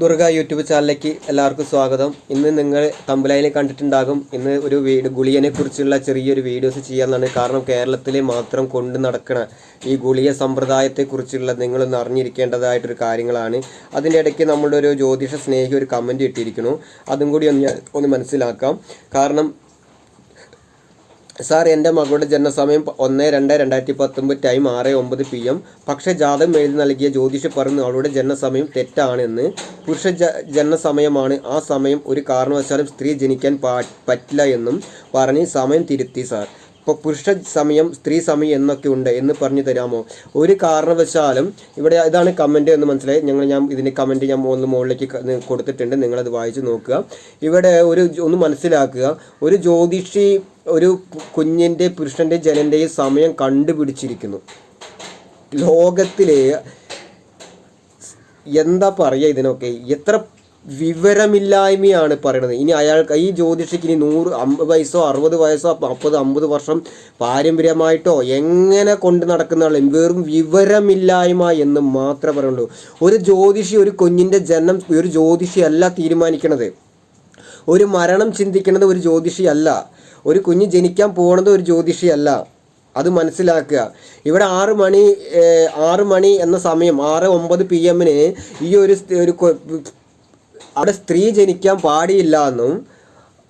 Durga YouTube ചാനലിലേക്ക് എല്ലാവർക്കും സ്വാഗതം. ഇന്ന് നിങ്ങൾ തമ്പലയിൽ കണ്ടിട്ടുണ്ടാകും. ഇന്ന് ഒരു വീട് ഗുളിയനെ കുറിച്ചുള്ള ചെറിയൊരു വീഡിയോസ് ചെയ്യാമെന്നാണ് കാരണം കേരളത്തിലെ മാത്രം കൊണ്ട് നടക്കണ ഈ ഗുളിയ സമ്പ്രദായത്തെക്കുറിച്ചുള്ള നിങ്ങളൊന്ന് അറിഞ്ഞിരിക്കേണ്ടതായിട്ടൊരു കാര്യങ്ങളാണ്. അതിന്റെ ഇടയ്ക്ക് നമ്മളുടെ ഒരു ജ്യോതിഷ സ്നേഹി ഒരു കമന്റ് ഇട്ടിരിക്കുന്നു. അതും കൂടി ഒന്ന് ഒന്ന് മനസ്സിലാക്കാം. കാരണം സാർ എന്റെ മകളുടെ ജനനസമയം ഒന്ന് രണ്ട് രണ്ടായിരത്തി പത്തൊമ്പത് ടൈം ആറ് ഒമ്പത് പി എം. പക്ഷേ ജാതകം എഴുതി നൽകിയ ജ്യോതിഷ പറഞ്ഞു അവളുടെ ജനനസമയം തെറ്റാണെന്ന്. പുരുഷ ജ ജനനസമയമാണ്. ആ സമയം ഒരു കാരണവശാലും സ്ത്രീ ജനിക്കാൻ പാ പറ്റില്ല എന്നും പറഞ്ഞ് സമയം തിരുത്തി സാർ. ഇപ്പോൾ പുരുഷ സമയം സ്ത്രീ സമയം എന്നൊക്കെ ഉണ്ട് എന്ന് പറഞ്ഞു തരാമോ? ഒരു കാരണവശാലും ഇവിടെ ഇതാണ് കമന്റ് എന്ന് മനസ്സിലായി. ഞങ്ങൾ ഞാൻ ഇതിന്റെ കമന്റ് ഞാൻ ഒന്ന് മുകളിലേക്ക് കൊടുത്തിട്ടുണ്ട്. നിങ്ങളത് വായിച്ച് നോക്കുക. ഇവിടെ ഒരു ഒന്ന് മനസ്സിലാക്കുക. ഒരു ജ്യോതിഷി ഒരു കുഞ്ഞിന്റെ പുരുഷന്റെ ജനന്റെയും സമയം കണ്ടുപിടിച്ചിരിക്കുന്നു. ലോകത്തിലെ എന്താ പറയുക ഇതിനൊക്കെ? എത്ര വിവരമില്ലായ്മയാണ് പറയുന്നത് ഇനി അയാൾക്ക് ഈ ജ്യോതിഷിക്ക് ഇനി നൂറ് അമ്പത് വയസ്സോ അറുപത് വയസ്സോ മുപ്പത് അമ്പത് വർഷം പാരമ്പര്യമായിട്ടോ എങ്ങനെ കൊണ്ട് നടക്കുന്ന ആളും വെറും വിവരമില്ലായ്മ എന്ന് മാത്രമേ പറയുള്ളൂ ഒരു ജ്യോതിഷി ഒരു കുഞ്ഞിന്റെ ജനനം ഒരു ജ്യോതിഷി അല്ല തീരുമാനിക്കണത്. ഒരു മരണം ചിന്തിക്കുന്നത് ഒരു ജ്യോതിഷിയല്ല. ഒരു കുഞ്ഞ് ജനിക്കാൻ പോകുന്നത് ഒരു ജ്യോതിഷിയല്ല. അത് മനസ്സിലാക്കുക. ഇവിടെ ആറ് മണി ആറ് മണി എന്ന സമയം ആറ് ഒമ്പത് പി എമ്മിന് ഈ ഒരു ഒരു അവിടെ സ്ത്രീ ജനിക്കാൻ പാടില്ല എന്നും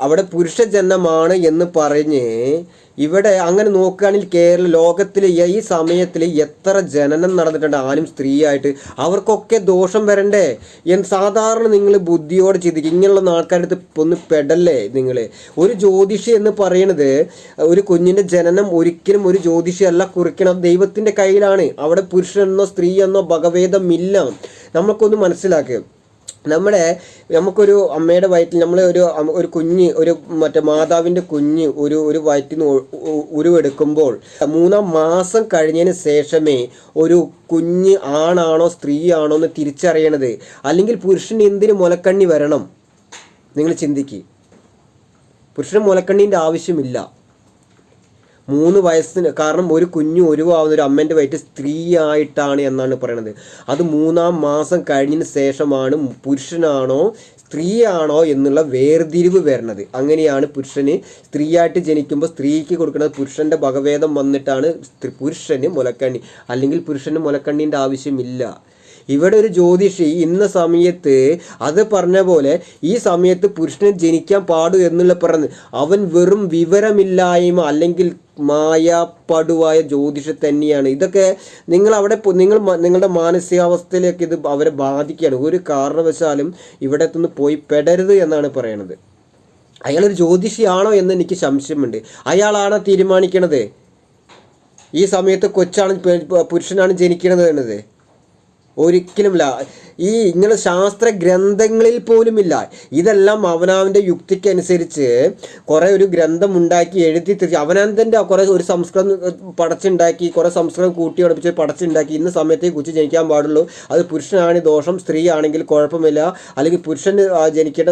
അവിടെ പുരുഷ ജനനമാണ് എന്ന് പറഞ്ഞ് ഇവിടെ അങ്ങനെ നോക്കുകയാണെങ്കിൽ കേരള ലോകത്തിൽ ഈ സമയത്തിൽ എത്ര ജനനം നടന്നിട്ടുണ്ട് ആരും സ്ത്രീയായിട്ട്. അവർക്കൊക്കെ ദോഷം വരണ്ടേ? എന്ന് സാധാരണ നിങ്ങൾ ബുദ്ധിയോടെ ചിന്തിക്കും. ഇങ്ങനെയുള്ള ആൾക്കാരുടെ ഒന്ന് പെടല്ലേ നിങ്ങൾ ഒരു ജ്യോതിഷി എന്ന് പറയണത് ഒരു കുഞ്ഞിന്റെ ജനനം ഒരിക്കലും ഒരു ജ്യോതിഷിയല്ല കുറിക്കണം. ദൈവത്തിന്റെ കയ്യിലാണ്. അവിടെ പുരുഷനെന്നോ സ്ത്രീയെന്നോ ഭഗവേദമില്ല നമുക്കൊന്ന് മനസ്സിലാക്കുക നമ്മുടെ നമുക്കൊരു അമ്മയുടെ വയറ്റിൽ നമ്മൾ ഒരു ഒരു കുഞ്ഞ് ഒരു മറ്റേ മാതാവിന്റെ കുഞ്ഞ് ഒരു ഒരു വയറ്റിൽ നിന്ന് ഉരുവെടുക്കുമ്പോൾ മൂന്നാം മാസം കഴിഞ്ഞതിന് ശേഷമേ ഒരു കുഞ്ഞ് ആണാണോ സ്ത്രീ ആണോ എന്ന് തിരിച്ചറിയണത്. അല്ലെങ്കിൽ പുരുഷന് എന്തിന് മുലക്കണ്ണി വരണം? നിങ്ങൾ ചിന്തിക്കുക പുരുഷന് മുലക്കണ്ണീന്റെ ആവശ്യമില്ല. മൂന്ന് വയസ്സിന് കാരണം ഒരു കുഞ്ഞു ഒരുവാവുന്ന ഒരു അമ്മേന്റെ വയറ്റ് സ്ത്രീയായിട്ടാണ് എന്നാണ് പറയുന്നത് അത് മൂന്നാം മാസം കഴിഞ്ഞതിന് ശേഷമാണ് പുരുഷനാണോ സ്ത്രീയാണോ എന്നുള്ള വേർതിരിവ് വരണത് അങ്ങനെയാണ് പുരുഷന് സ്ത്രീയായിട്ട് ജനിക്കുമ്പോൾ സ്ത്രീക്ക് കൊടുക്കുന്നത് പുരുഷന്റെ ഭഗവേദം വന്നിട്ടാണ് പുരുഷന് മുലക്കണ്ണി. അല്ലെങ്കിൽ പുരുഷന് മുലക്കണ്ണീന്റെ ആവശ്യമില്ല. ഇവിടെ ഒരു ജ്യോതിഷി ഇന്ന സമയത്ത് അത് പറഞ്ഞ പോലെ ഈ സമയത്ത് പുരുഷന് ജനിക്കാൻ പാടു എന്നുള്ള പറഞ്ഞ് അവൻ വെറും വിവരമില്ലായ്മ അല്ലെങ്കിൽ മായാപ്പടുവായ ജ്യോതിഷ തന്നെയാണ്. ഇതൊക്കെ നിങ്ങൾ അവിടെ നിങ്ങൾ നിങ്ങളുടെ മാനസികാവസ്ഥയിലേക്ക് ഇത് അവരെ ബാധിക്കുകയാണ്. ഒരു കാരണവശാലും ഇവിടെ നിന്ന് പോയി പെടരുത് എന്നാണ് പറയണത്. അയാളൊരു ജ്യോതിഷിയാണോ എന്ന് എനിക്ക് സംശയമുണ്ട്. അയാളാണോ തീരുമാനിക്കണത്? ഈ സമയത്ത് കൊച്ചാണ് പുരുഷനാണ് ജനിക്കണത് എന്നത്. ഒരിക്കലുമില്ല ഈ ഇങ്ങനെ ശാസ്ത്ര ഗ്രന്ഥങ്ങളിൽ പോലുമില്ല. ഇതെല്ലാം അവനവന്റെ യുക്തിക്കനുസരിച്ച് കുറേ ഒരു ഗ്രന്ഥം ഉണ്ടാക്കി എഴുതി തിരിച്ച് അവനാന്തന്റെ കുറേ ഒരു സംസ്കൃതം പടച്ചുണ്ടാക്കി കുറേ സംസ്കൃതം കൂട്ടി ഉടപ്പിച്ച് പടച്ചുണ്ടാക്കി ഇന്ന സമയത്തെ കുച്ച് ജനിക്കാൻ പാടുള്ളൂ. അത് പുരുഷനാണ് ദോഷം സ്ത്രീ ആണെങ്കിൽ കുഴപ്പമില്ല. അല്ലെങ്കിൽ പുരുഷൻ ജനിക്കേണ്ട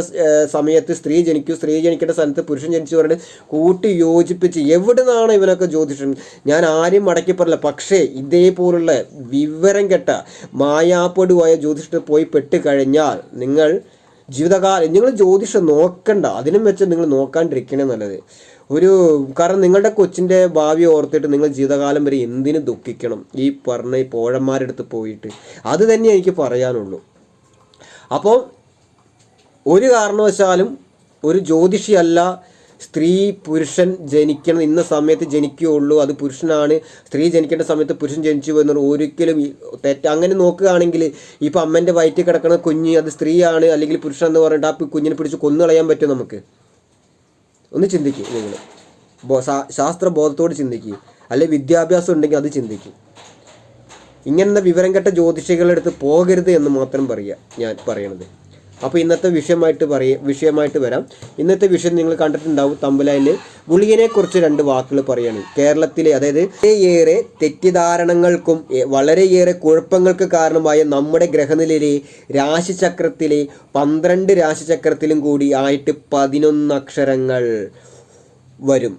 സമയത്ത് സ്ത്രീ ജനിക്കൂ സ്ത്രീ ജനിക്കേണ്ട സ്ഥലത്ത് പുരുഷൻ ജനിച്ചു പറഞ്ഞ് കൂട്ടി യോജിപ്പിച്ച് എവിടെ നിന്നാണ് ഇവനൊക്കെ ജ്യോതിഷം ഞാൻ ആരും മടക്കി പറയില്ല പക്ഷേ ഇതേപോലുള്ള വിവരം കെട്ട മായാപ്പെടുവായ ജ്യോതിഷത്തിൽ പോയി പെട്ട് കഴിഞ്ഞാൽ നിങ്ങൾ ജീവിതകാലം നിങ്ങൾ ജ്യോതിഷം നോക്കണ്ട. അതിനും വെച്ച് നിങ്ങൾ നോക്കാണ്ടിരിക്കണേ നല്ലത്. ഒരു കാരണം നിങ്ങളുടെ കൊച്ചിന്റെ ഭാവി ഓർത്തിട്ട് നിങ്ങൾ ജീവിതകാലം വരെ എന്തിനു ദുഃഖിക്കണം? ഈ പറഞ്ഞ ഈ പോഴന്മാരുടെ അടുത്ത് പോയിട്ട്. അത് തന്നെ എനിക്ക് പറയാനുള്ളൂ. അപ്പോൾ ഒരു കാരണവശാലും ഒരു ജ്യോതിഷിയല്ല സ്ത്രീ പുരുഷൻ ജനിക്കണം ഇന്ന സമയത്ത് ജനിക്കുകയുള്ളൂ അത് പുരുഷനാണ് സ്ത്രീ ജനിക്കേണ്ട സമയത്ത് പുരുഷൻ ജനിച്ചു എന്നുള്ള ഒരിക്കലും തെറ്റ. അങ്ങനെ നോക്കുകയാണെങ്കിൽ ഇപ്പോൾ അമ്മേന്റെ വയറ്റിൽ കിടക്കുന്ന കുഞ്ഞ് അത് സ്ത്രീയാണ് അല്ലെങ്കിൽ പുരുഷൻ എന്ന് പറഞ്ഞിട്ട് ആ കുഞ്ഞിനെ പിടിച്ച് കൊന്നു കളയാൻ പറ്റും നമുക്ക്? ഒന്ന് ചിന്തിക്കും നിങ്ങൾ. ശാസ്ത്ര ബോധത്തോട് ചിന്തിക്കുക അല്ലെ വിദ്യാഭ്യാസം ഉണ്ടെങ്കിൽ അത് ചിന്തിക്കും. ഇങ്ങനത്തെ വിവരം കെട്ട ജ്യോതിഷികളുടെ അടുത്ത് പോകരുത് എന്ന് മാത്രം പറയുക ഞാൻ പറയണത്. അപ്പോൾ ഇന്നത്തെ വിഷയമായിട്ട് പറയ വിഷയമായിട്ട് വരാം. ഇന്നത്തെ വിഷയം നിങ്ങൾ കണ്ടിട്ടുണ്ടാവും തമ്പലയിൽ ഗുളികനെ കുറിച്ച് രണ്ട് വാക്കുകൾ പറയാണ്. കേരളത്തിലെ അതായത് ഏറെ തെറ്റിദ്ധാരണകൾക്കും വളരെയേറെ കുഴപ്പങ്ങൾക്ക് കാരണമായ നമ്മുടെ ഗ്രഹനിലയിലെ രാശിചക്രത്തിലെ പന്ത്രണ്ട് രാശിചക്രത്തിലും കൂടി ആയിട്ട് പതിനൊന്ന് അക്ഷരങ്ങൾ വരും.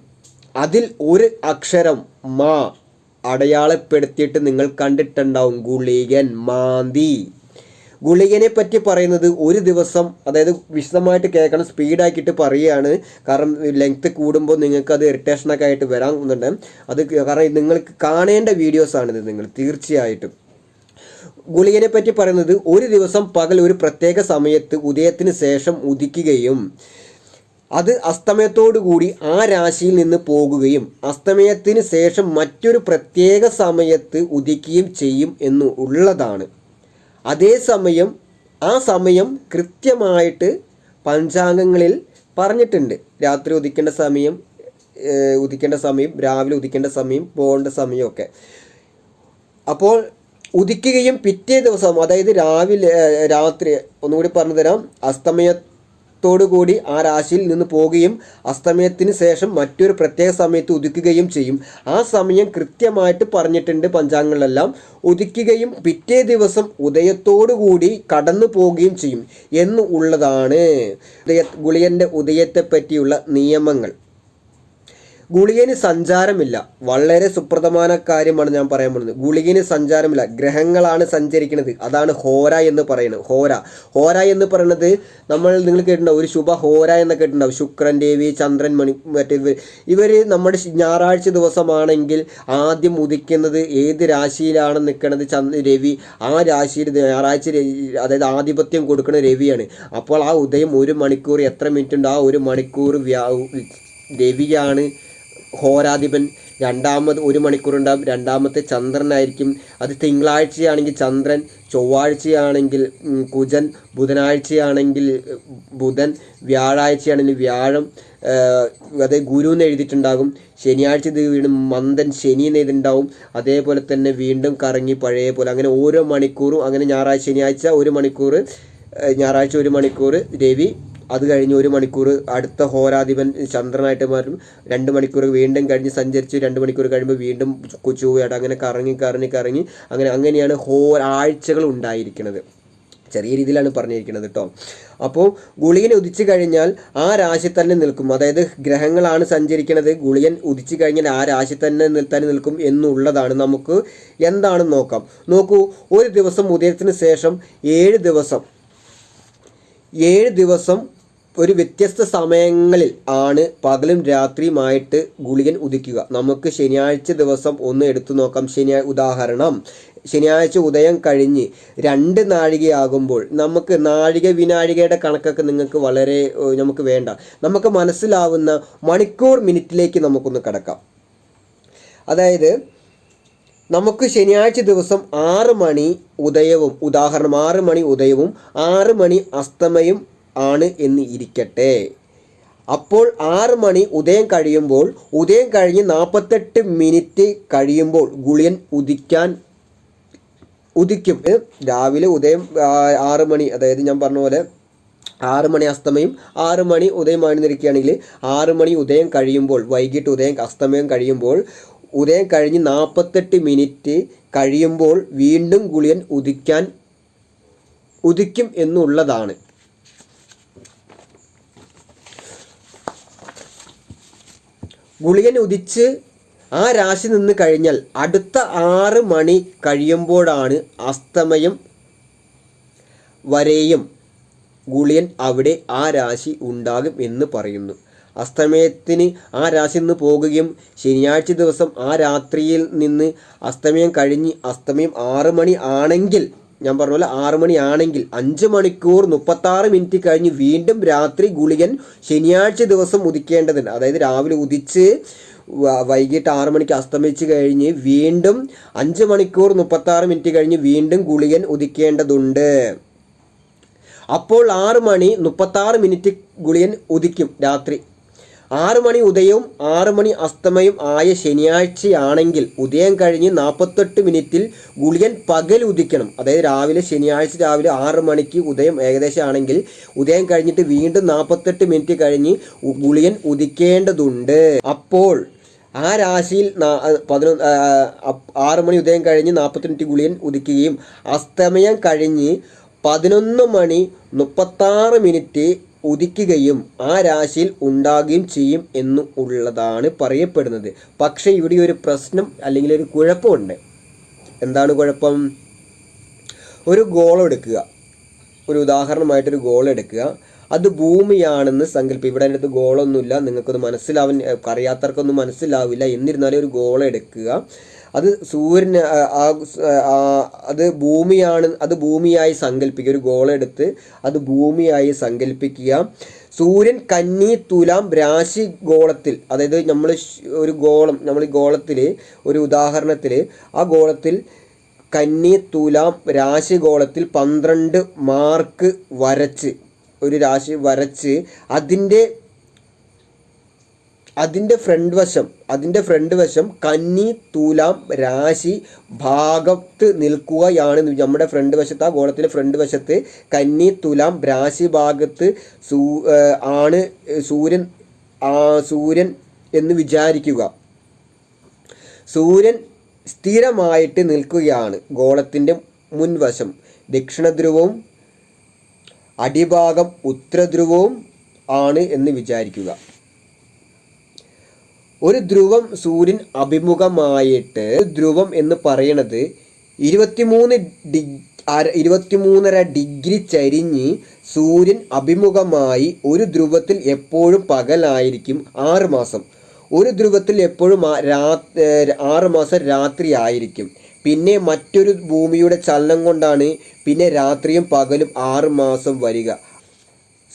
അതിൽ ഒരു അക്ഷരം മാ അടയാളപ്പെടുത്തിയിട്ട് നിങ്ങൾ കണ്ടിട്ടുണ്ടാവും. ഗുളികൻ മാന്തി. ഗുളികനെ പറ്റി പറയുന്നത് ഒരു ദിവസം അതായത് വിശദമായിട്ട് കേൾക്കണം സ്പീഡാക്കിയിട്ട് പറയുകയാണ്. കാരണം ലെങ്ത് കൂടുമ്പോൾ നിങ്ങൾക്ക് അത് ഇറിറ്റേഷനൊക്കെ ആയിട്ട് വരാൻ അത് കാരണം നിങ്ങൾക്ക് കാണേണ്ട വീഡിയോസാണിത് നിങ്ങൾ തീർച്ചയായിട്ടും. ഗുളികനെ പറ്റി പറയുന്നത് ഒരു ദിവസം പകൽ ഒരു പ്രത്യേക സമയത്ത് ഉദയത്തിന് ശേഷം ഉദിക്കുകയും അത് അസ്തമയത്തോടുകൂടി ആ രാശിയിൽ നിന്ന് പോകുകയും അസ്തമയത്തിന് ശേഷം മറ്റൊരു പ്രത്യേക സമയത്ത് ഉദിക്കുകയും ചെയ്യും എന്ന് ഉള്ളതാണ്. അതേസമയം ആ സമയം കൃത്യമായിട്ട് പഞ്ചാംഗങ്ങളിൽ പറഞ്ഞിട്ടുണ്ട്. രാത്രി ഉദിക്കേണ്ട സമയം ഉദിക്കേണ്ട സമയം രാവിലെ ഉദിക്കേണ്ട സമയം പോകേണ്ട സമയമൊക്കെ. അപ്പോൾ ഉദിക്കുകയും പിറ്റേ ദിവസം അതായത് രാവിലെ രാത്രി ഒന്നുകൂടി പറഞ്ഞു തരാം അസ്തമയത്തോടു കൂടി ആ രാശിയിൽ നിന്ന് പോവുകയും അസ്തമയത്തിന് ശേഷം മറ്റൊരു പ്രത്യേക സമയത്ത് ഉദിക്കുകയും ചെയ്യും. ആ സമയം കൃത്യമായിട്ട് പറഞ്ഞിട്ടുണ്ട് പഞ്ചാംഗങ്ങളെല്ലാം. ഉദിക്കുകയും പിറ്റേ ദിവസം കൂടി കടന്നു പോവുകയും ചെയ്യും. എന്ന് ഉള്ളതാണ്. ഉദയ ഗുളിയന്റെ ഉദയത്തെ പറ്റിയുള്ള നിയമങ്ങൾ. ഗുളികന് സഞ്ചാരമില്ല. വളരെ സുപ്രധാന കാര്യമാണ് ഞാൻ പറയാൻ പോകുന്നത്. ഗുളികന് സഞ്ചാരമില്ല. ഗ്രഹങ്ങളാണ് സഞ്ചരിക്കുന്നത്. അതാണ് ഹോര എന്ന് പറയുന്നത്. ഹോര. ഹോര എന്ന് പറയുന്നത് നമ്മൾ നിങ്ങൾ കേട്ടിട്ടുണ്ടാവും. ഒരു ശുഭ ഹോര എന്ന് കേട്ടിട്ടുണ്ടാവും. ശുക്രൻ ദേവി ചന്ദ്രൻ മണി മറ്റേ ഇവർ നമ്മുടെ ഞായറാഴ്ച ദിവസമാണെങ്കിൽ ആദ്യം ഉദിക്കുന്നത് ഏത് രാശിയിലാണ് നിൽക്കുന്നത് ചന്ദ്ര രവി. ആ രാശിയിൽ ഞായറാഴ്ച അതായത് ആധിപത്യം കൊടുക്കുന്ന രവിയാണ്. അപ്പോൾ ആ ഉദയം ഒരു മണിക്കൂർ എത്ര മിനിറ്റ് ഉണ്ട്? ആ ഒരു മണിക്കൂർ വ്യാ രവിയാണ് ഹോരാധിപൻ രണ്ടാമത് ഒരു മണിക്കൂറുണ്ടാകും രണ്ടാമത്തെ ചന്ദ്രനായിരിക്കും. അത് തിങ്കളാഴ്ചയാണെങ്കിൽ ചന്ദ്രൻ ചൊവ്വാഴ്ചയാണെങ്കിൽ കുജൻ ബുധനാഴ്ചയാണെങ്കിൽ ബുധൻ വ്യാഴാഴ്ചയാണെങ്കിൽ വ്യാഴം അതെ ഗുരു എന്ന് എഴുതിയിട്ടുണ്ടാകും. ശനിയാഴ്ച ഇത് വീണ്ടും മന്ദൻ ശനി എന്ന് എഴുതിയിട്ടുണ്ടാവും അതേപോലെ തന്നെ വീണ്ടും കറങ്ങി പഴയ പോലെ അങ്ങനെ ഓരോ മണിക്കൂറും അങ്ങനെ ഞായറാഴ്ച ശനിയാഴ്ച ഒരു മണിക്കൂർ ഞായറാഴ്ച ഒരു മണിക്കൂർ രവി അത് കഴിഞ്ഞ് ഒരു മണിക്കൂർ അടുത്ത ഹോരാധിപൻ ചന്ദ്രനായിട്ട് മാറും. രണ്ട് മണിക്കൂർ വീണ്ടും കഴിഞ്ഞ് സഞ്ചരിച്ച് രണ്ട് മണിക്കൂർ കഴിയുമ്പോൾ വീണ്ടും ചൊവ്വയായിട്ട് അങ്ങനെ കറങ്ങി കറങ്ങി കറങ്ങി അങ്ങനെ അങ്ങനെയാണ് ഹോ ആഴ്ചകൾ ഉണ്ടായിരിക്കുന്നത്. ചെറിയ രീതിയിലാണ് പറഞ്ഞിരിക്കുന്നത് കേട്ടോ അപ്പോൾ ഗുളിയൻ ഉദിച്ചു കഴിഞ്ഞാൽ ആ രാശി തന്നെ നിൽക്കും. അതായത് ഗ്രഹങ്ങളാണ് സഞ്ചരിക്കുന്നത്. ഗുളിയൻ ഉദിച്ചു കഴിഞ്ഞാൽ ആ രാശി തന്നെ തന്നെ നിൽക്കും എന്നുള്ളതാണ് നമുക്ക് എന്താണെന്ന് നോക്കാം. നോക്കൂ ഒരു ദിവസം ഉദയത്തിന് ശേഷം ഏഴ് ദിവസം ഏഴ് ദിവസം ഒരു വ്യത്യസ്ത സമയങ്ങളിൽ ആണ് പകലും രാത്രിയുമായിട്ട് ഗുളികൻ ഉദിക്കുക. നമുക്ക് ശനിയാഴ്ച ദിവസം ഒന്ന് എടുത്തു നോക്കാം. ശനിയാ ഉദാഹരണം. ശനിയാഴ്ച ഉദയം കഴിഞ്ഞ് രണ്ട് നാഴികയാകുമ്പോൾ നമുക്ക് നാഴിക വിനാഴികയുടെ കണക്കൊക്കെ നിങ്ങൾക്ക് വളരെ നമുക്ക് വേണ്ട. നമുക്ക് മനസ്സിലാവുന്ന മണിക്കൂർ മിനിറ്റിലേക്ക് നമുക്കൊന്ന് കിടക്കാം. അതായത് നമുക്ക് ശനിയാഴ്ച ദിവസം ആറ് മണി ഉദയവും ഉദാഹരണം ആറ് മണി ഉദയവും ആറ് മണി അസ്തമയും ആണ് എന്ന് ഇരിക്കട്ടെ. അപ്പോൾ ആറ് മണി ഉദയം കഴിയുമ്പോൾ ഉദയം കഴിഞ്ഞ് നാൽപ്പത്തെട്ട് മിനിറ്റ് കഴിയുമ്പോൾ ഗുളിയൻ ഉദിക്കാൻ ഉദിക്കും. രാവിലെ ഉദയം ആറ് മണി അതായത് ഞാൻ പറഞ്ഞ പോലെ ആറ് മണി അസ്തമയം ആറ് മണി ഉദയമാണ് നിൽക്കുകയാണെങ്കിൽ ആറ് മണി ഉദയം കഴിയുമ്പോൾ വൈകിട്ട് ഉദയം അസ്തമയം കഴിയുമ്പോൾ ഉദയം കഴിഞ്ഞ് നാൽപ്പത്തെട്ട് മിനിറ്റ് കഴിയുമ്പോൾ വീണ്ടും ഗുളിയൻ ഉദിക്കാൻ ഉദിക്കും എന്നുള്ളതാണ്. ഗുളികൻ ഉദിച്ച് ആ രാശി നിന്ന് കഴിഞ്ഞാൽ അടുത്ത ആറ് മണി കഴിയുമ്പോഴാണ് അസ്തമയം വരെയും ഗുളിയൻ അവിടെ ആ രാശി ഉണ്ടാകും എന്ന് പറയുന്നു. അസ്തമയത്തിന് ആ രാശി നിന്ന് പോകുകയും ശനിയാഴ്ച ദിവസം ആ രാത്രിയിൽ നിന്ന് അസ്തമയം കഴിഞ്ഞ് അസ്തമയം ആറ് മണി ആണെങ്കിൽ ഞാൻ പറഞ്ഞ പോലെ ആറ് മണിയാണെങ്കിൽ അഞ്ച് മണിക്കൂർ മുപ്പത്താറ് മിനിറ്റ് കഴിഞ്ഞ് വീണ്ടും രാത്രി ഗുളികൻ ശനിയാഴ്ച ദിവസം ഉദിക്കേണ്ടതുണ്ട്. അതായത് രാവിലെ ഉദിച്ച് വൈകിട്ട് ആറ് മണിക്ക് അസ്തമിച്ച് കഴിഞ്ഞ് വീണ്ടും അഞ്ച് മണിക്കൂർ മുപ്പത്താറ് മിനിറ്റ് കഴിഞ്ഞ് വീണ്ടും ഗുളികൻ ഉദിക്കേണ്ടതുണ്ട്. അപ്പോൾ ആറ് മണി മുപ്പത്താറ് മിനിറ്റ് ഗുളിയൻ ഉദിക്കും രാത്രി. ആറ് മണി ഉദയവും ആറ് മണി അസ്തമയും ആയ ശനിയാഴ്ചയാണെങ്കിൽ ഉദയം കഴിഞ്ഞ് നാൽപ്പത്തെട്ട് മിനിറ്റിൽ ഗുളികൻ പകൽ ഉദിക്കണം. അതായത് രാവിലെ ശനിയാഴ്ച രാവിലെ ആറ് മണിക്ക് ഉദയം ഏകദേശം ആണെങ്കിൽ ഉദയം കഴിഞ്ഞിട്ട് വീണ്ടും നാൽപ്പത്തെട്ട് മിനിറ്റ് കഴിഞ്ഞ് ഗുളികൻ ഉദിക്കേണ്ടതുണ്ട്. അപ്പോൾ ആ രാശിയിൽ പതിനൊന്ന് ആറ് മണി ഉദയം കഴിഞ്ഞ് നാൽപ്പത്തി മിനിറ്റ് ഗുളിയൻ ഉദിക്കുകയും അസ്തമയം കഴിഞ്ഞ് പതിനൊന്ന് മണി മുപ്പത്താറ് മിനിറ്റ് ഉദിക്കുകയും ആ രാശിയിൽ ഉണ്ടാകുകയും ചെയ്യും എന്ന് ഉള്ളതാണ് പറയപ്പെടുന്നത്. പക്ഷേ ഇവിടെ ഒരു പ്രശ്നം അല്ലെങ്കിൽ ഒരു കുഴപ്പമുണ്ട്. എന്താണ് കുഴപ്പം? ഒരു ഗോളം എടുക്കുക. ഒരു ഉദാഹരണമായിട്ടൊരു ഗോൾ എടുക്കുക. അത് ഭൂമിയാണെന്ന് സങ്കല്പം ഇവിടെ അതിന്റെ ഗോളൊന്നുമില്ല നിങ്ങൾക്കൊന്ന് മനസ്സിലാവാൻ അറിയാത്തവർക്കൊന്നും മനസ്സിലാവില്ല. എന്നിരുന്നാലും ഒരു ഗോൾ എടുക്കുക. അത് സൂര്യന് അത് ഭൂമിയാണ് അത് ഭൂമിയായി സങ്കല്പിക്കുക. ഒരു ഗോളെടുത്ത് അത് ഭൂമിയായി സങ്കല്പിക്കുക. സൂര്യൻ കന്നി തുലാം രാശി ഗോളത്തിൽ അതായത് നമ്മൾ ഒരു ഗോളം നമ്മൾ ഗോളത്തിൽ ഒരു ഉദാഹരണത്തിൽ ആ ഗോളത്തിൽ കന്നി തുലാം രാശി ഗോളത്തിൽ പന്ത്രണ്ട് മാർക്ക് വരച്ച് ഒരു രാശി വരച്ച് അതിന്റെ അതിന്റെ ഫ്രണ്ട് വശം അതിന്റെ ഫ്രണ്ട് വശം കന്നി തുലാം രാശി ഭാഗത്ത് നിൽക്കുകയാണ്. നമ്മുടെ ഫ്രണ്ട് വശത്ത് ആ ഗോളത്തിന്റെ ഫ്രണ്ട് വശത്ത് കന്നി തുലാം രാശി ഭാഗത്ത് സൂ ആണ് സൂര്യൻ സൂര്യൻ എന്ന് വിചാരിക്കുക. സൂര്യൻ സ്ഥിരമായിട്ട് നിൽക്കുകയാണ് ഗോളത്തിന്റെ മുൻവശം. ദക്ഷിണധ്രുവവും അടിഭാഗം ഉത്തരധ്രുവവും ആണ് എന്ന് വിചാരിക്കുക. ഒരു ധ്രുവം സൂര്യൻ അഭിമുഖമായിട്ട് ധ്രുവം എന്ന് പറയണത് ഇരുപത്തിമൂന്ന് ഡിഗ് ഇരുപത്തിമൂന്നര ഡിഗ്രി ചരിഞ്ഞ് സൂര്യൻ അഭിമുഖമായി ഒരു ധ്രുവത്തിൽ എപ്പോഴും പകലായിരിക്കും ആറ് മാസം. ഒരു ധ്രുവത്തിൽ എപ്പോഴും ആറ് മാസം രാത്രി ആയിരിക്കും. പിന്നെ മറ്റൊരു ഭൂമിയുടെ ചലനം കൊണ്ടാണ് പിന്നെ രാത്രിയും പകലും ആറ് മാസം വരിക.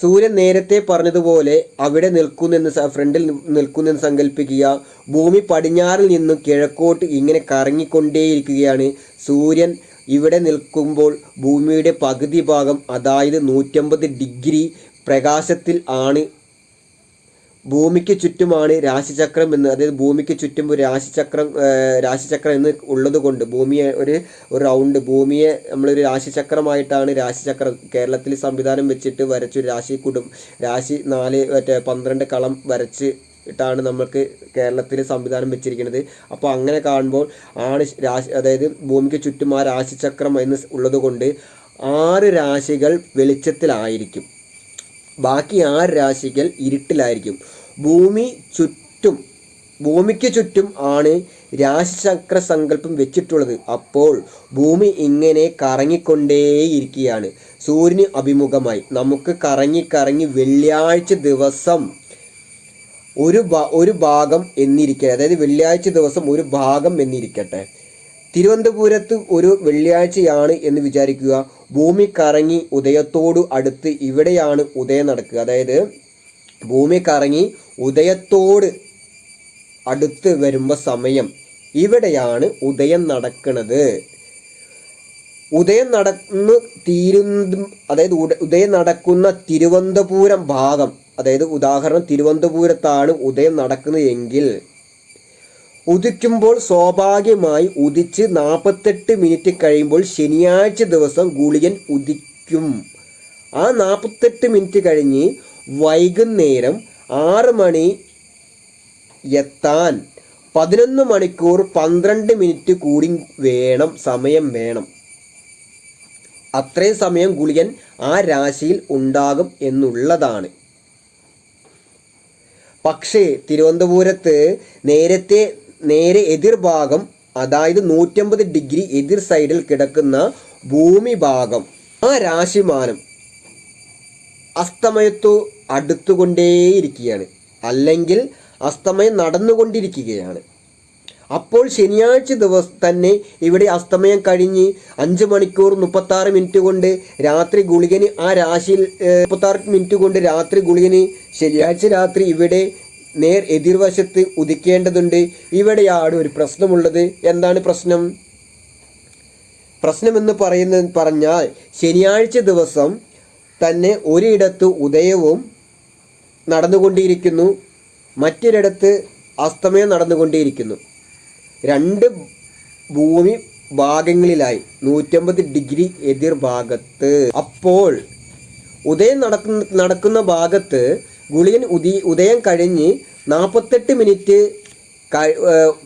സൂര്യൻ നേരത്തെ പറഞ്ഞതുപോലെ അവിടെ നിൽക്കുന്നെന്ന് ഫ്രണ്ടിൽ നിൽക്കുന്നെന്ന് സങ്കല്പിക്കുക ഭൂമി പടിഞ്ഞാറിൽ നിന്നും കിഴക്കോട്ട് ഇങ്ങനെ കറങ്ങിക്കൊണ്ടേയിരിക്കുകയാണ്. സൂര്യൻ ഇവിടെ നിൽക്കുമ്പോൾ ഭൂമിയുടെ പകുതി ഭാഗം അതായത് നൂറ്റമ്പത് ഡിഗ്രി പ്രകാശത്തിൽ ആണ് ഭൂമിക്ക് ചുറ്റുമാണ് രാശിചക്രം എന്ന് അതായത് ഭൂമിക്ക് ചുറ്റും ഒരു രാശിചക്രം രാശിചക്രം എന്ന് ഉള്ളത് കൊണ്ട് ഭൂമിയെ ഒരു ഒരു റൗണ്ട് ഭൂമിയെ നമ്മളൊരു രാശിചക്രമായിട്ടാണ് രാശിചക്രം. കേരളത്തിൽ സംവിധാനം വെച്ചിട്ട് വരച്ചൊരു രാശി കുടും രാശി നാല് മറ്റേ പന്ത്രണ്ട് കളം വരച്ച് ഇട്ടാണ് നമ്മൾക്ക് കേരളത്തിൽ സംവിധാനം വെച്ചിരിക്കുന്നത്. അപ്പോൾ അങ്ങനെ കാണുമ്പോൾ ആണ് രാശി അതായത് ഭൂമിക്ക് ചുറ്റും ആ രാശിചക്രം എന്ന് ഉള്ളത് കൊണ്ട് ആറ് രാശികൾ വെളിച്ചത്തിലായിരിക്കും. ബാക്കി ആറ് രാശികൾ ഇരുട്ടിലായിരിക്കും. ഭൂമി ചുറ്റും ഭൂമിക്ക് ചുറ്റും ആണ് രാശിചക്ര സങ്കല്പം വെച്ചിട്ടുള്ളത്. അപ്പോൾ ഭൂമി ഇങ്ങനെ കറങ്ങിക്കൊണ്ടേയിരിക്കുകയാണ്. സൂര്യന് അഭിമുഖമായി. നമുക്ക് കറങ്ങി കറങ്ങി വെള്ളിയാഴ്ച ദിവസം ഒരു ഒരു ഭാഗം എന്നിരിക്കട്ടെ. അതായത് വെള്ളിയാഴ്ച ദിവസം ഒരു ഭാഗം എന്നിരിക്കട്ടെ. തിരുവനന്തപുരത്ത് ഒരു വെള്ളിയാഴ്ചയാണ് എന്ന് വിചാരിക്കുക. ഭൂമി കറങ്ങി ഉദയത്തോട് അടുത്ത് ഇവിടെയാണ് ഉദയം നടക്കുക. അതായത് ഭൂമി കറങ്ങി ഉദയത്തോട് അടുത്ത് വരുമ്പോൾ സമയം. ഇവിടെയാണ് ഉദയം നടക്കുന്നത് ഉദയം നടന്ന് തീരുന്ന അതായത് ഉദയം നടക്കുന്ന തിരുവനന്തപുരം ഭാഗം അതായത് ഉദാഹരണം തിരുവനന്തപുരത്താണ് ഉദയം നടക്കുന്നത് എങ്കിൽ ഉദിക്കുമ്പോൾ സ്വാഭാവികമായി ഉദിച്ച് നാൽപ്പത്തെട്ട് മിനിറ്റ് കഴിയുമ്പോൾ ശനിയാഴ്ച ദിവസം ഗുളികൻ ഉദിക്കും. ആ നാൽപ്പത്തെട്ട് മിനിറ്റ് കഴിഞ്ഞ് വൈകുന്നേരം ആറ് മണി എത്താൻ പതിനൊന്ന് മണിക്കൂർ പന്ത്രണ്ട് മിനിറ്റ് കൂടി വേണം സമയം വേണം. അത്രയും സമയം ഗുളികൻ ആ രാശിയിൽ ഉണ്ടാകും എന്നുള്ളതാണ്. പക്ഷേ തിരുവനന്തപുരത്ത് നേരത്തെ നേരെ എതിർഭാഗം അതായത് നൂറ്റമ്പത് ഡിഗ്രി എതിർ സൈഡിൽ കിടക്കുന്ന ഭൂമി ഭാഗം. ആ രാശിമാനം അസ്തമയത്തു അടുത്തുകൊണ്ടേയിരിക്കുകയാണ്. അല്ലെങ്കിൽ അസ്തമയം നടന്നുകൊണ്ടിരിക്കുകയാണ്. അപ്പോൾ ശനിയാഴ്ച ദിവസം തന്നെ ഇവിടെ അസ്തമയം കഴിഞ്ഞ് അഞ്ച് മണിക്കൂർ മുപ്പത്താറ് മിനിറ്റ് കൊണ്ട് രാത്രി ഗുളികന് ആ രാശിയിൽ മുപ്പത്താറ് മിനിറ്റ് കൊണ്ട് രാത്രി ഗുളികന് ശനിയാഴ്ച രാത്രി ഇവിടെ നേർ എതിർവശത്ത് ഉദിക്കേണ്ടതുണ്ട്. ഇവിടെയാണ് ഒരു പ്രശ്നമുള്ളത്. എന്താണ് പ്രശ്നം? പ്രശ്നമെന്ന് പറയുന്ന പറഞ്ഞാൽ ശനിയാഴ്ച ദിവസം തന്നെ ഒരിടത്ത് ഉദയവും നടന്നുകൊണ്ടിരിക്കുന്നു. മറ്റൊരിടത്ത് അസ്തമയം നടന്നുകൊണ്ടിരിക്കുന്നു. രണ്ട് ഭൂമി ഭാഗങ്ങളിലായി. നൂറ്റമ്പത് ഡിഗ്രി എതിർ ഭാഗത്ത്. അപ്പോൾ ഉദയം നടക്കുന്ന നടക്കുന്ന ഭാഗത്ത് ഗുളികൻ ഉദി ഉദയം കഴിഞ്ഞ് നാൽപ്പത്തെട്ട് മിനിറ്റ് കഴി-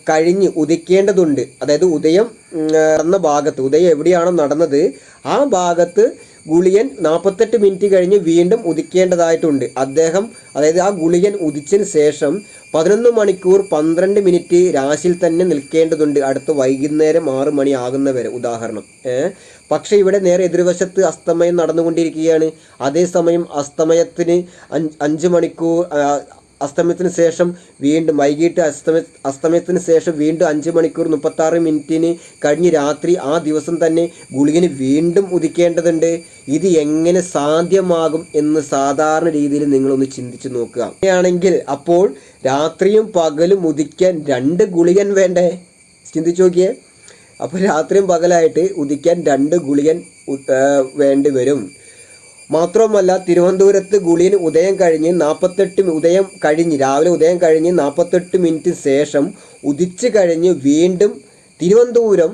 കഴിഞ്ഞ് ഉദിക്കേണ്ടതുണ്ട്. അതായത് ഉദയം നടന്ന ഭാഗത്ത് ഉദയം എവിടെയാണോ നടന്നത് ആ ഭാഗത്ത് ഗുളിയൻ നാൽപ്പത്തെട്ട് മിനിറ്റ് കഴിഞ്ഞ് വീണ്ടും ഉദിക്കേണ്ടതായിട്ടുണ്ട്. അദ്ദേഹം അതായത് ആ ഗുളിയൻ ഉദിച്ചതിന് ശേഷം പതിനൊന്ന് മണിക്കൂർ പന്ത്രണ്ട് മിനിറ്റ് രാശിയിൽ തന്നെ നിൽക്കേണ്ടതുണ്ട്. അടുത്ത വൈകുന്നേരം ആറ് മണി ആകുന്നവരെ. ഉദാഹരണം പക്ഷേ ഇവിടെ നേരെ എതിർവശത്ത് അസ്തമയം നടന്നുകൊണ്ടിരിക്കുകയാണ്. അതേസമയം അസ്തമയത്തിന് അഞ്ച് മണിക്കൂർ അസ്തമയത്തിന് ശേഷം വീണ്ടും വൈകിട്ട് അസ്തമയ അസ്തമയത്തിന് ശേഷം വീണ്ടും അഞ്ച് മണിക്കൂർ മുപ്പത്താറ് മിനിറ്റിന് കഴിഞ്ഞ് രാത്രി ആ ദിവസം തന്നെ ഗുളികന് വീണ്ടും ഉദിക്കേണ്ടതുണ്ട്. ഇത് എങ്ങനെ സാധ്യമാകും എന്ന് സാധാരണ രീതിയിൽ നിങ്ങളൊന്ന് ചിന്തിച്ചു നോക്കുക. അങ്ങനെയാണെങ്കിൽ അപ്പോൾ രാത്രിയും പകലും ഉദിക്കാൻ രണ്ട് ഗുളികൻ വേണ്ടേ? ചിന്തിച്ചു നോക്കിയേ. അപ്പോൾ രാത്രിയും പകലായിട്ട് ഉദിക്കാൻ രണ്ട് ഗുളികൻ വേണ്ടി വരും. മാത്രമല്ല തിരുവനന്തപുരത്ത് ഗുളിയൻ ഉദയം കഴിഞ്ഞ് നാൽപ്പത്തെട്ട് ഉദയം കഴിഞ്ഞ് രാവിലെ ഉദയം കഴിഞ്ഞ് നാൽപ്പത്തെട്ട് മിനിറ്റ് ശേഷം ഉദിച്ചു കഴിഞ്ഞ് വീണ്ടും തിരുവനന്തപുരം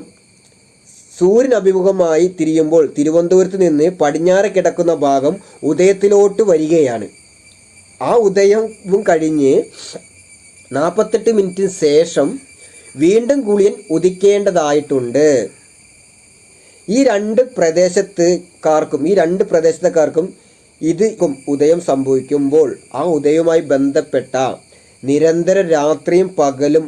സൂര്യൻ അഭിമുഖമായി തിരിയുമ്പോൾ തിരുവനന്തപുരത്ത് നിന്ന് പടിഞ്ഞാറ് കിടക്കുന്ന ഭാഗം ഉദയത്തിലോട്ട് വരികയാണ്. ആ ഉദയവും കഴിഞ്ഞ് നാൽപ്പത്തെട്ട് മിനിറ്റിന് ശേഷം വീണ്ടും ഗുളിയൻ ഉദിക്കേണ്ടതായിട്ടുണ്ട്. ഈ രണ്ട് പ്രദേശത്തുകാർക്കും ഈ രണ്ട് പ്രദേശത്തുകാർക്കും ഇത് ഉദയം സംഭവിക്കുമ്പോൾ ആ ഉദയവുമായി ബന്ധപ്പെട്ട നിരന്തര രാത്രിയും പകലും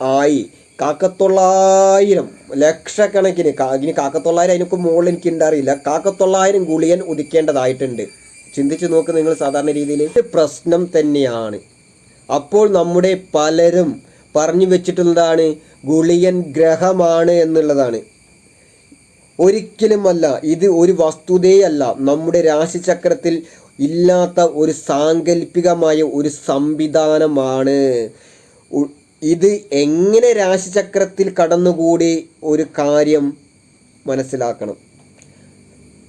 ആയി കാക്കത്തൊള്ളായിരം ലക്ഷക്കണക്കിന് ഇനി കാക്കത്തൊള്ളായിരം അതിനൊക്കെ മുകളിൽ എനിക്ക് ഉണ്ടാറിയില്ല കാക്കത്തൊള്ളായിരം ഗുളിയൻ ഉദിക്കേണ്ടതായിട്ടുണ്ട്. ചിന്തിച്ചു നോക്ക് നിങ്ങൾ സാധാരണ രീതിയിൽ പ്രശ്നം തന്നെയാണ്. അപ്പോൾ നമ്മുടെ പലരും പറഞ്ഞു വെച്ചിട്ടുള്ളതാണ് ഗുളിയൻ ഗ്രഹമാണ് എന്നുള്ളതാണ്. ഒരിക്കലുമല്ല ഇത് ഒരു വസ്തുതയല്ല. നമ്മുടെ രാശിചക്രത്തിൽ ഇല്ലാത്ത ഒരു സാങ്കല്പികമായ ഒരു സംവിധാനമാണ്. ഇത് എങ്ങനെ രാശിചക്രത്തിൽ കടന്നുകൂടി ഒരു കാര്യം മനസ്സിലാക്കണം.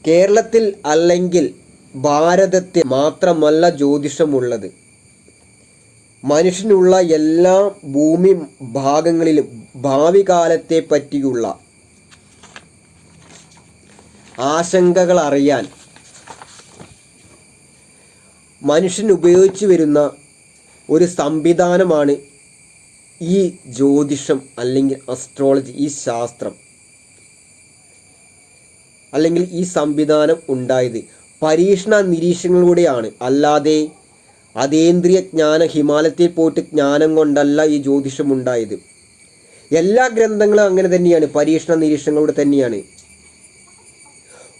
കേരളത്തിൽ അല്ലെങ്കിൽ ഭാരതത്തിൽ മാത്രമല്ല ജ്യോതിഷമുള്ളത്. മനുഷ്യനുള്ള എല്ലാ ഭൂമി ഭാഗങ്ങളിലും ഭാവി കാലത്തെ പറ്റിയുള്ള ആശങ്കകൾ അറിയാൻ മനുഷ്യൻ ഉപയോഗിച്ചു വരുന്ന ഒരു സംവിധാനമാണ് ഈ ജ്യോതിഷം അല്ലെങ്കിൽ അസ്ട്രോളജി ഈ ശാസ്ത്രം. അല്ലെങ്കിൽ ഈ സംവിധാനം ഉണ്ടായത്. പരീക്ഷണ നിരീക്ഷണങ്ങളിലൂടെയാണ്. അല്ലാതെ അതേന്ദ്രിയ ജ്ഞാന ഹിമാലയത്തിൽ പോയിട്ട് ജ്ഞാനം കൊണ്ടല്ല ഈ ജ്യോതിഷം ഉണ്ടായത്. എല്ലാ ഗ്രന്ഥങ്ങളും അങ്ങനെ തന്നെയാണ്. പരീക്ഷണ നിരീക്ഷണങ്ങളിലൂടെ തന്നെയാണ്.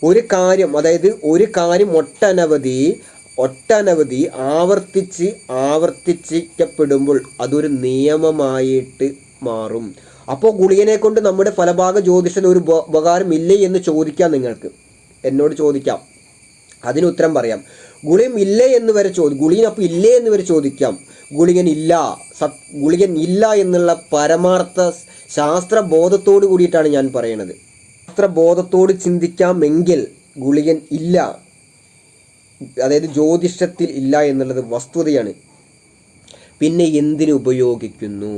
ഒരു കാര്യം അതായത് ഒരു കാര്യം ഒട്ടനവധി ഒട്ടനവധി ആവർത്തിച്ച് ആവർത്തിച്ചിക്കപ്പെടുമ്പോൾ അതൊരു നിയമമായിട്ട് മാറും. അപ്പോൾ ഗുളികനെ കൊണ്ട് നമ്മുടെ ഫലഭാഗ ജ്യോതിഷത്തിൽ ഒരു ഉപകാരമില്ലേ എന്ന് ചോദിക്കാം നിങ്ങൾക്ക്. എന്നോട് ചോദിക്കാം. അതിന് ഉത്തരം പറയാം. ഗുളികം ഇല്ലേ എന്ന് വരെ ചോദി ഗുളികൻ അപ്പോൾ ഇല്ലേ എന്ന് വരെ ചോദിക്കാം. ഗുളികൻ ഇല്ല സത് ഗുളികൻ ഇല്ല എന്നുള്ള പരമാർത്ഥ ശാസ്ത്ര ബോധത്തോട് കൂടിയിട്ടാണ് ഞാൻ പറയണത്. ശാസ്ത്ര ബോധത്തോട് ചിന്തിക്കാമെങ്കിൽ ഗുളികൻ ഇല്ല. അതായത് ജ്യോതിഷത്തിൽ ഇല്ല എന്നുള്ളത് വസ്തുതയാണ്. പിന്നെ എന്തിനു ഉപയോഗിക്കുന്നു?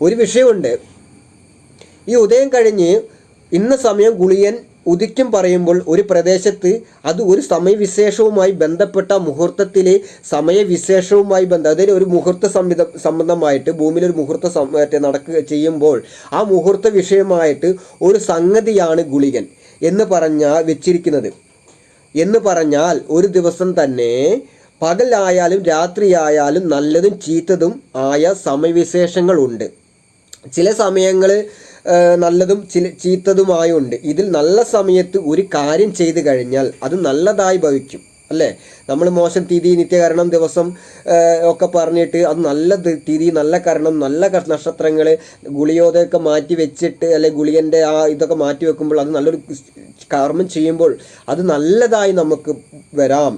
ഒരു വിഷയമുണ്ട്. ഈ ഉദയം കഴിഞ്ഞ് ഇന്ന സമയം ഗുളിയൻ ഉദിക്കും പറയുമ്പോൾ ഒരു പ്രദേശത്ത് അത് ഒരു സമയവിശേഷവുമായി ബന്ധപ്പെട്ട മുഹൂർത്തത്തിലെ സമയവിശേഷവുമായി ബന്ധം അതായത് ഒരു മുഹൂർത്ത സംവിധ സംബന്ധമായിട്ട് ഭൂമിയിൽ ഒരു മുഹൂർത്ത മറ്റേ നടക്കുക ചെയ്യുമ്പോൾ ആ മുഹൂർത്ത വിഷയമായിട്ട് ഒരു സംഗതിയാണ് ഗുളികൻ എന്ന് പറഞ്ഞാൽ വെച്ചിരിക്കുന്നത്. എന്ന് പറഞ്ഞാൽ ഒരു ദിവസം തന്നെ പകലായാലും രാത്രിയായാലും നല്ലതും ചീത്തതും ആയ സമയവിശേഷങ്ങളുണ്ട്. ചില സമയങ്ങൾ നല്ലതും ചില ചീത്തതുമായുണ്ട്. ഇതിൽ നല്ല സമയത്ത് ഒരു കാര്യം ചെയ്തു കഴിഞ്ഞാൽ അത് നല്ലതായി ഭവിക്കും അല്ലേ? നമ്മൾ മോശം തിഥി നിത്യകരണം ദിവസം ഒക്കെ പറഞ്ഞിട്ട് അത് നല്ല തിഥി നല്ല കരണം നല്ല നക്ഷത്രങ്ങൾ ഗുളിയോദയൊക്കെ മാറ്റി വെച്ചിട്ട് അല്ലെ ഗുളിയന്റെ ആ ഇതൊക്കെ മാറ്റി വെക്കുമ്പോൾ അത് നല്ലൊരു കർമ്മം ചെയ്യുമ്പോൾ അത് നല്ലതായി നമുക്ക് വരാം.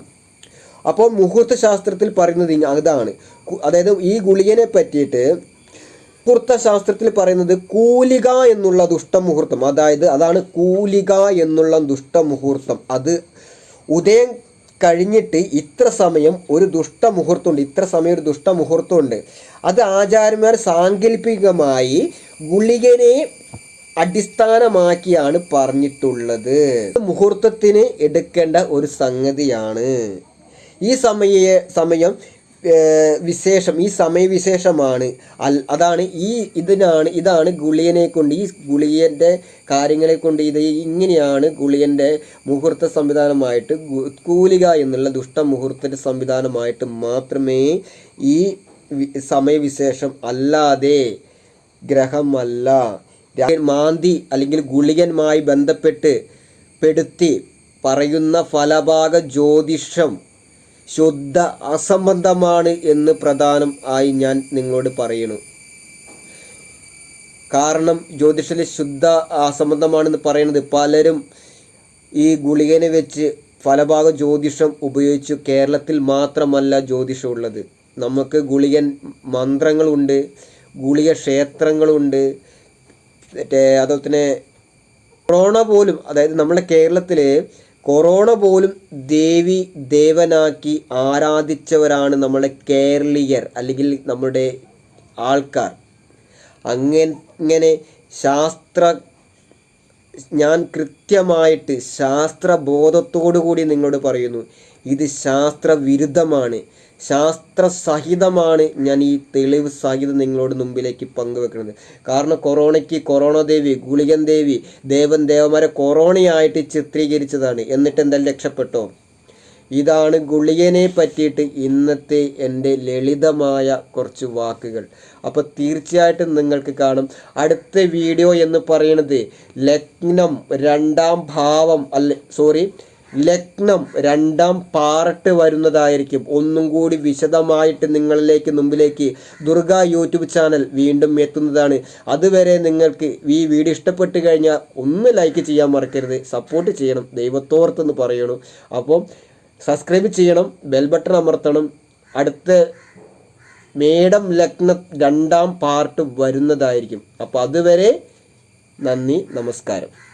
അപ്പോൾ മുഹൂർത്ത ശാസ്ത്രത്തിൽ പറയുന്നത് അതാണ്. അതായത് ഈ ഗുളികനെ പറ്റിയിട്ട് മുഹൂർത്ത ശാസ്ത്രത്തിൽ പറയുന്നത് കൂലിക എന്നുള്ള ദുഷ്ടമുഹൂർത്തം. അതായത് അതാണ് കൂലിക എന്നുള്ള ദുഷ്ടമുഹൂർത്തം. അത് ഉദയം കഴിഞ്ഞിട്ട് ഇത്ര സമയം ഒരു ദുഷ്ടമുഹൂർത്തമുണ്ട്. ഇത്ര സമയം ഒരു ദുഷ്ടമുഹൂർത്തമുണ്ട്. അത് ആചാര്യന്മാർ സാങ്കല്പികമായി ഗുളികനെ അടിസ്ഥാനമാക്കിയാണ് പറഞ്ഞിട്ടുള്ളത്. മുഹൂർത്തത്തിന് എടുക്കേണ്ട ഒരു സംഗതിയാണ്. ഈ സമയ സമയം വിശേഷം ഈ സമയവിശേഷമാണ്. അൽ അതാണ് ഈ ഇതിനാണ് ഇതാണ് ഗുളിയനെ കൊണ്ട് ഈ ഗുളിയന്റെ കാര്യങ്ങളെ കൊണ്ട് ഇത് ഇങ്ങനെയാണ് ഗുളിയന്റെ മുഹൂർത്ത സംവിധാനമായിട്ട് കൂലിക എന്നുള്ള ദുഷ്ട മുഹൂർത്തത്തിന്റെ സംവിധാനമായിട്ട് മാത്രമേ ഈ സമയവിശേഷം അല്ലാതെ ഗ്രഹമല്ല. മാന്തി അല്ലെങ്കിൽ ഗുളികനുമായി ബന്ധപ്പെട്ട് പെടുത്തി പറയുന്ന ഫലഭാഗ ജ്യോതിഷം ശുദ്ധ അസംബന്ധമാണ് എന്ന് പ്രധാനം ആയി ഞാൻ നിങ്ങളോട് പറയുന്നു. കാരണം ജ്യോതിഷത്തിൽ ശുദ്ധ അസംബന്ധമാണെന്ന് പറയുന്നത് പലരും ഈ ഗുളികനെ വെച്ച് ഫലഭാഗ ജ്യോതിഷം ഉപയോഗിച്ചു കേരളത്തിൽ മാത്രമല്ല ജ്യോതിഷം ഉള്ളത്. നമുക്ക് ഗുളികൻ മന്ത്രങ്ങളുണ്ട് ഗുളിക ക്ഷേത്രങ്ങളുണ്ട് അതുപോലെ തന്നെ കൊറോണ പോലും അതായത് നമ്മുടെ കേരളത്തിൽ കൊറോണ പോലും ദേവി ദേവനാക്കി ആരാധിച്ചവരാണ് നമ്മുടെ കേരളീയർ അല്ലെങ്കിൽ നമ്മുടെ ആൾക്കാർ. അങ്ങനെ ശാസ്ത്ര ഞാൻ കൃത്യമായിട്ട് ശാസ്ത്രബോധത്തോടു കൂടി നിങ്ങളോട് പറയുന്നു ഇത് ശാസ്ത്രവിരുദ്ധമാണ്. ശാസ്ത്രസഹിതമാണ് ഞാൻ ഈ തെളിവ് സഹിതം നിങ്ങളോട് മുമ്പിലേക്ക് പങ്കുവെക്കുന്നത്. കാരണം കൊറോണയ്ക്ക് കൊറോണ ദേവി ഗുളികൻ ദേവി ദേവൻ ദേവന്മാരെ കൊറോണയായിട്ട് ചിത്രീകരിച്ചതാണ്. എന്നിട്ട് എന്തായാലും രക്ഷപ്പെട്ടോ? ഇതാണ് ഗുളികനെ പറ്റിയിട്ട് ഇന്നത്തെ എന്റെ ലളിതമായ കുറച്ച് വാക്കുകൾ. അപ്പോൾ തീർച്ചയായിട്ടും നിങ്ങൾക്ക് കാണും. അടുത്ത വീഡിയോ എന്ന് പറയുന്നത് ലഗ്നം രണ്ടാം ഭാവം അല്ലെ സോറി ലഗ്നം രണ്ടാം പാർട്ട് വരുന്നതായിരിക്കും. ഒന്നും കൂടി വിശദമായിട്ട് നിങ്ങളിലേക്ക് മുമ്പിലേക്ക് ദുർഗ യൂട്യൂബ് ചാനൽ വീണ്ടും എത്തുന്നതാണ്. അതുവരെ നിങ്ങൾക്ക് ഈ വീഡിയോ ഇഷ്ടപ്പെട്ട് കഴിഞ്ഞാൽ ഒന്ന് ലൈക്ക് ചെയ്യാൻ മറക്കരുത്. സപ്പോർട്ട് ചെയ്യണം. ദൈവത്തോർത്തെന്ന് പറയണു. അപ്പം സബ്സ്ക്രൈബ് ചെയ്യണം ബെൽ ബട്ടൺ അമർത്തണം. അടുത്ത മേഡം ലഗ്നം രണ്ടാം പാർട്ട് വരുന്നതായിരിക്കും. അപ്പോൾ അതുവരെ നന്ദി നമസ്കാരം.